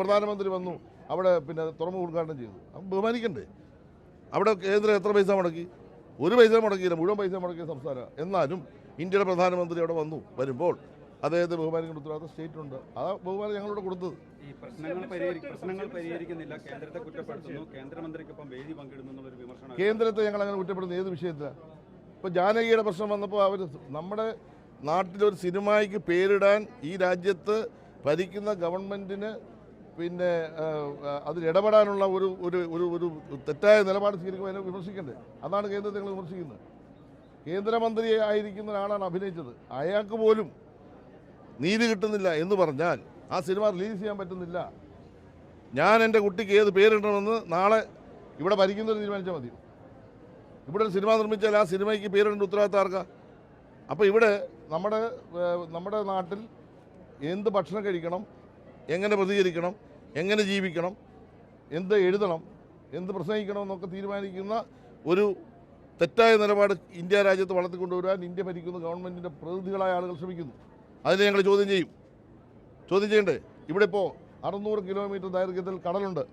പ്രധാനമന്ത്രി വന്നു അവിടെ പിന്നെ തുറമുഖ ഉദ്ഘാടനം ചെയ്തു. ബഹുമാനിക്കണ്ടേ? അവിടെ കേന്ദ്രം എത്ര പൈസ മുടക്കി? ഒരു പൈസ മുടക്കിയില്ല മുഴുവൻ പൈസ മുടക്കിയ സംസ്ഥാനം. എന്നാലും ഇന്ത്യയുടെ പ്രധാനമന്ത്രി അവിടെ വന്നു വരുമ്പോൾ അദ്ദേഹത്തെ ബഹുമാനിക്കുന്ന ഉത്തരവാദിത്തം സ്റ്റേറ്റുണ്ട് ആ ബഹുമാനം ഞങ്ങളോട് കൊടുത്തത്. ഈ പ്രശ്നങ്ങൾ പരിഹരി പ്രശ്നങ്ങൾ പരിഹരിക്കുന്നില്ല കേന്ദ്രത്തെ കുറ്റപ്പെടുത്തുന്നു കേന്ദ്രമന്ത്രിക്കൊപ്പം വേദി പങ്കിടുന്നു വിമർശനം. കേന്ദ്രത്തെ ഞങ്ങൾ അങ്ങനെ കുറ്റപ്പെടുന്നു ഏത് വിഷയത്തിലാണ് ഇപ്പോൾ ജാനകിയുടെ പ്രശ്നം വന്നപ്പോൾ അവർ നമ്മുടെ നാട്ടിലൊരു സിനിമയ്ക്ക് പേരിടാൻ ഈ രാജ്യത്ത് ഭരിക്കുന്ന ഗവൺമെന്റിന് പിന്നെ അതിൽ ഇടപെടാനുള്ള ഒരു ഒരു ഒരു ഒരു തെറ്റായ നിലപാട് സ്വീകരിക്കുമ്പോൾ അതിനെ വിമർശിക്കണ്ടേ? അതാണ് കേന്ദ്രത്തെ നിങ്ങൾ വിമർശിക്കുന്നത്. കേന്ദ്രമന്ത്രി ആയിരിക്കുന്ന ഒരാളാണ് അഭിനയിച്ചത്. അയാൾക്ക് പോലും നീതി കിട്ടുന്നില്ല എന്ന് പറഞ്ഞാൽ ആ സിനിമ റിലീസ് ചെയ്യാൻ പറ്റുന്നില്ല. ഞാൻ എന്റെ കുട്ടിക്ക് ഏത് പേരിടണമെന്ന് നാളെ ഇവിടെ ഭരിക്കുന്നവർ തീരുമാനിച്ചാൽ മതി. ഇവിടെ ഒരു സിനിമ നിർമ്മിച്ചാൽ ആ സിനിമയ്ക്ക് പേരിടേണ്ട ഉത്തരവാദിത്തം ആർക്കാ? അപ്പോൾ ഇവിടെ നമ്മുടെ നമ്മുടെ നാട്ടിൽ എന്ത് ഭക്ഷണം കഴിക്കണം എങ്ങനെ പ്രതികരിക്കണം? എങ്ങനെ ജീവിക്കണം? എന്ത് എഴുതണം? എന്ത് പ്രസംഗിക്കണം എന്നൊക്കെ തീരുമാനിക്കുന്ന ഒരു തെറ്റായ നിലപാട് ഇന്ത്യ രാജ്യത്ത് വളർത്തിക്കൊണ്ടുവരാൻ ഇന്ത്യ ഭരിക്കുന്ന ഗവൺമെന്റിന്റെ പ്രതിനിധികളായ ആളുകൾ ശ്രമിക്കുന്നു. അതിനെ ഞങ്ങൾ ചോദ്യം ചെയ്യും. ചോദ്യം ചെയ്യണ്ടേ? ഇവിടെ ഇപ്പോൾ അറുന്നൂറ് കിലോമീറ്റർ ദൈർഘ്യത്തിൽ കടലുണ്ട്.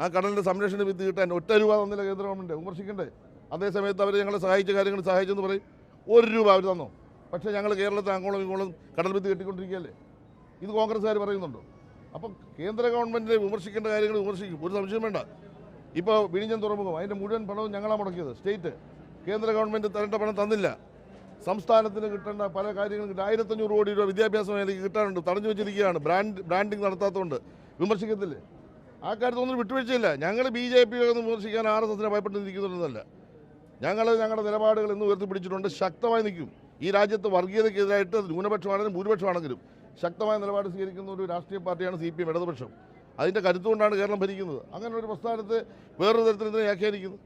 ആ കടലിന്റെ സംരക്ഷണ വിത്ത് കിട്ടാൻ ഒറ്റ രൂപ തന്നില്ല കേന്ദ്ര ഗവൺമെന്റ് വിമർശിക്കണ്ടേ? അതേസമയത്ത് അവർ ഞങ്ങളെ സഹായിച്ച കാര്യങ്ങൾ സഹായിച്ചെന്ന് പറയും. ഒരു രൂപ അവർ തന്നോ? പക്ഷേ ഞങ്ങൾ കേരളത്തിൽ അങ്ങോളം ഇങ്ങോളം കടൽ വിത്ത് കെട്ടിക്കൊണ്ടിരിക്കുകയല്ലേ? ഇത് കോൺഗ്രസ്സുകാർ പറയുന്നുണ്ടോ? അപ്പം കേന്ദ്ര ഗവൺമെന്റിനെ വിമർശിക്കേണ്ട കാര്യങ്ങൾ വിമർശിക്കും. ഒരു സംശയം വേണ്ട. ഇപ്പോൾ വിഴിഞ്ഞം തുറമുഖം അതിന്റെ മുഴുവൻ പണവും ഞങ്ങളാണ് മുടക്കിയത് സ്റ്റേറ്റ്. കേന്ദ്ര ഗവൺമെന്റ് തരേണ്ട പണം തന്നില്ല. സംസ്ഥാനത്തിന് കിട്ടേണ്ട പല കാര്യങ്ങളും ആയിരത്തഞ്ഞൂറ് കോടി രൂപ വിദ്യാഭ്യാസ മേഖലയ്ക്ക് കിട്ടാനുണ്ട്. തടഞ്ഞു വെച്ചിരിക്കുകയാണ്. ബ്രാൻഡ് ബ്രാൻഡിങ് നടത്താത്തതുകൊണ്ട്. വിമർശിക്കത്തില്ലേ. ആ കാര്യത്തൊന്നും വിട്ടുവീഴ്ചയില്ല. ഞങ്ങൾ ബി ജെ പി ഒന്നും വിമർശിക്കാൻ ആർ എസ് എസിനെ ഭയപ്പെട്ട് നിൽക്കുന്നുണ്ടെന്നല്ല ഞങ്ങൾ ഞങ്ങളുടെ നിലപാടുകൾ ഇന്ന് ഉയർത്തിപ്പിടിച്ചിട്ടുണ്ട്. ശക്തമായി നിൽക്കും. ഈ രാജ്യത്ത് വർഗീയതയ്ക്കെതിരായിട്ട് ന്യൂനപക്ഷമാണെങ്കിലും ഭൂരിപക്ഷമാണെങ്കിലും ശക്തമായ നിലപാട് സ്വീകരിക്കുന്ന ഒരു രാഷ്ട്രീയ പാർട്ടിയാണ് സി പി എം ഇടതുപക്ഷം. അതിന്റെ കരുത്തുകൊണ്ടാണ് കേരളം ഭരിക്കുന്നത്. അങ്ങനെ ഒരു പ്രസ്ഥാനത്തെ വേറൊരു തരത്തിൽ ഇതിനെ വ്യാഖ്യാനിക്കുന്നു.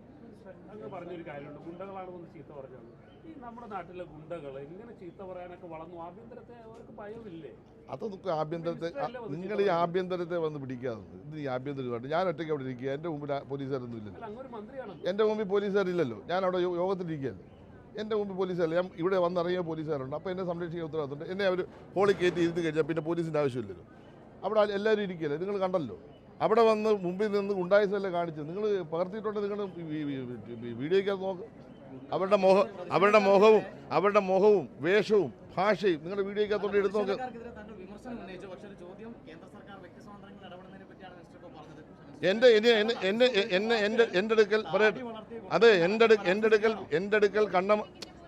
പറഞ്ഞൊരു കാര്യമുണ്ട്. ഗുണ്ടകളാണെന്ന് ചീത്ത പറഞ്ഞത് ഈ നമ്മുടെ നാട്ടിലെ ഗുണ്ടകൾ എങ്ങനെ ചീത്ത പറയാനൊക്കെ വളർന്നു. ആഭ്യന്തരത്തെ അവർക്ക് ഭയമില്ലേ? അതൊക്കെ ആഭ്യന്തരത്തെ നിങ്ങൾ ഈ ആഭ്യന്തരത്തെ വന്ന് പിടിക്കാതെ ഇത് ഈ ആഭ്യന്തരമായിട്ട് ഞാൻ ഒറ്റയ്ക്ക് അവിടെ ഇരിക്കുക. എന്റെ മുമ്പിൽ പോലീസുകാരൊന്നും ഇല്ലല്ലോ. എന്റെ എന്റെ മുമ്പിൽ പോലീസുകാരില്ലല്ലോ. ഞാൻ അവിടെ യോഗത്തിലിരിക്കുകയല്ലേ. എന്റെ മുമ്പ് പോലീസുകാരല്ല. ഞാൻ ഇവിടെ വന്നിറങ്ങിയ പോലീസുകാരുണ്ട്. അപ്പോൾ എന്നെ സംരക്ഷിക്കാൻ ഉത്തരവാദിത്തമുണ്ട്. എന്നെ അവർ ഹോളി കയറ്റി ഇരുന്ന് കഴിഞ്ഞാൽ പിന്നെ പോലീസിന്റെ ആവശ്യമില്ലല്ലോ. അവിടെ എല്ലാവരും ഇരിക്കുകയല്ലേ? നിങ്ങൾ കണ്ടല്ലോ. അവിടെ വന്ന് മുമ്പിൽ നിന്ന് ഉണ്ടായതല്ലേ കാണിച്ചത് നിങ്ങൾ പകർത്തിയിട്ടുണ്ട് നിങ്ങൾ വീഡിയോയ്ക്കകത്ത് നോക്ക്? അവരുടെ മോഹ അവരുടെ മോഹവും അവരുടെ മോഹവും വേഷവും ഭാഷയും നിങ്ങളുടെ വീഡിയോയ്ക്കകത്തോട്ട് എടുത്ത് നോക്ക്. എന്റെ എന്നെ എന്നെ എന്നെ എന്റെ എന്റെ അടുക്കൽ പറയട്ടെ. അതെ എന്റെ എന്റെ അടുക്കൽ എന്റെ അടുക്കൽ കണ്ണ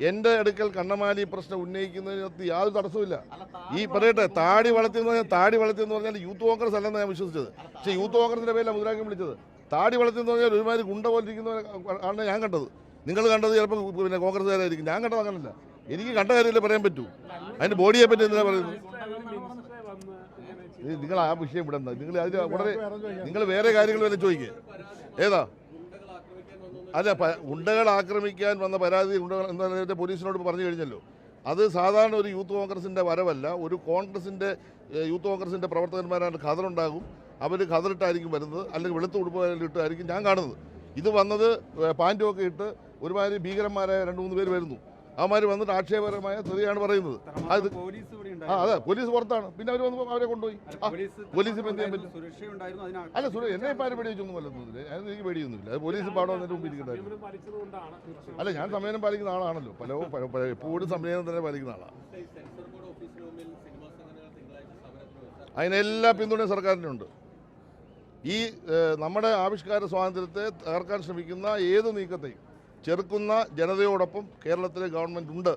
എന്റെ അടുക്കൽ കണ്ണമാലി പ്രശ്നം ഉന്നയിക്കുന്നതിനകത്ത് യാതൊരു തടസ്സമില്ല ഈ പറയട്ടെ താടി വളർത്തി എന്ന് പറഞ്ഞാൽ താടി വളർത്തി എന്ന് പറഞ്ഞാൽ യൂത്ത് കോൺഗ്രസ് അല്ലെന്ന് ഞാൻ വിശ്വസിച്ചത്. പക്ഷേ യൂത്ത് കോൺഗ്രസിന്റെ പേരിലാണ് മുദ്രാക്കി വിളിച്ചത്. താടി വളർത്തി എന്ന് പറഞ്ഞാൽ ഒരുമാതിരി ഗുണ്ട പോലെ ഇരിക്കുന്നവരെ ആണ് ഞാൻ കണ്ടത്. നിങ്ങൾ കണ്ടത് ചിലപ്പോൾ പിന്നെ കോൺഗ്രസ്സുകാരായിരിക്കും. ഞാൻ കണ്ടത് അങ്ങനല്ല. എനിക്ക് കണ്ട കാര്യമല്ലേ പറയാൻ പറ്റൂ. അതിന്റെ ബോഡിയെ പറ്റി എന്തിനാ പറയുന്നത്? നിങ്ങൾ ആ വിഷയം ഇവിടെ നിങ്ങൾ അതിന് വളരെ നിങ്ങൾ വേറെ കാര്യങ്ങൾ വരെ ചോദിക്കുക ഏതാ? അല്ല ഗുണ്ടകൾ ആക്രമിക്കാൻ വന്ന പരാതി ഗുണ്ടകൾ എന്താ പോലീസിനോട് പറഞ്ഞു കഴിഞ്ഞല്ലോ. അത് സാധാരണ ഒരു യൂത്ത് കോൺഗ്രസിന്റെ വരവല്ല. ഒരു കോൺഗ്രസിന്റെ യൂത്ത് കോൺഗ്രസിന്റെ പ്രവർത്തകന്മാരാണ് ഖദറുണ്ടാകും. അവർ ഖദറിട്ടായിരിക്കും വരുന്നത്. അല്ലെങ്കിൽ വെളുത്ത ഉടുപ്പിട്ടായിരിക്കും ഞാൻ കാണുന്നത്. ഇത് വന്നത് പാന്റുമൊക്കെ ഇട്ട് ഒരുമാതിരി ഭീകരന്മാരായ രണ്ട് മൂന്ന് പേര് വരുന്നു. അവന്മാർ വന്നിട്ട് ആക്ഷേപകരമായ തെറിയാണ് പറയുന്നത്. അത് പോലീസ് ആ അതെ പോലീസ് പുറത്താണ്. പിന്നെ അവർ വന്നപ്പോൾ അവരെ കൊണ്ടുപോയി. പോലീസ് എന്ത് ചെയ്യാൻ പറ്റും അല്ല സുരേഷ് എന്നെ ഇപ്പം ആരും പേടിയൊന്നും വല്ലതൊന്നുമില്ല അതിന് എനിക്ക് പേടിയൊന്നുമില്ല. അത് പോലീസ് പാടം വന്നിട്ട് മുമ്പ് അല്ല ഞാൻ സമയം പാലിക്കുന്ന ആളാണല്ലോ. പല- എപ്പോഴും സമയം തന്നെ പാലിക്കുന്ന ആളാണ് അതിനെല്ലാ പിന്തുണയും സർക്കാരിനുണ്ട്. ഈ നമ്മുടെ ആവിഷ്കാര സ്വാതന്ത്ര്യത്തെ തകർക്കാൻ ശ്രമിക്കുന്ന ഏത് നീക്കത്തെയും ചെറുക്കുന്ന ജനതയോടൊപ്പം കേരളത്തിലെ ഗവൺമെന്റ് ഉണ്ട്.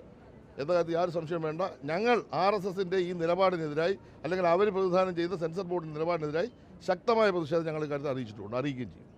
എന്ന കാര്യത്തിൽ യാതൊരു സംശയം വേണ്ട. ഞങ്ങൾ ആർ എസ് എസിന്റെ ഈ നിലപാടിനെതിരായി അല്ലെങ്കിൽ അവർ പ്രതിദാനം ചെയ്ത സെൻസർ ബോർഡിന്റെ നിലപാടിനെതിരായി ശക്തമായ പ്രതിഷേധം ഞങ്ങൾ ഇക്കാര്യത്തിൽ അറിയിച്ചിട്ടുണ്ട് അറിയിക്കുകയും ചെയ്യും.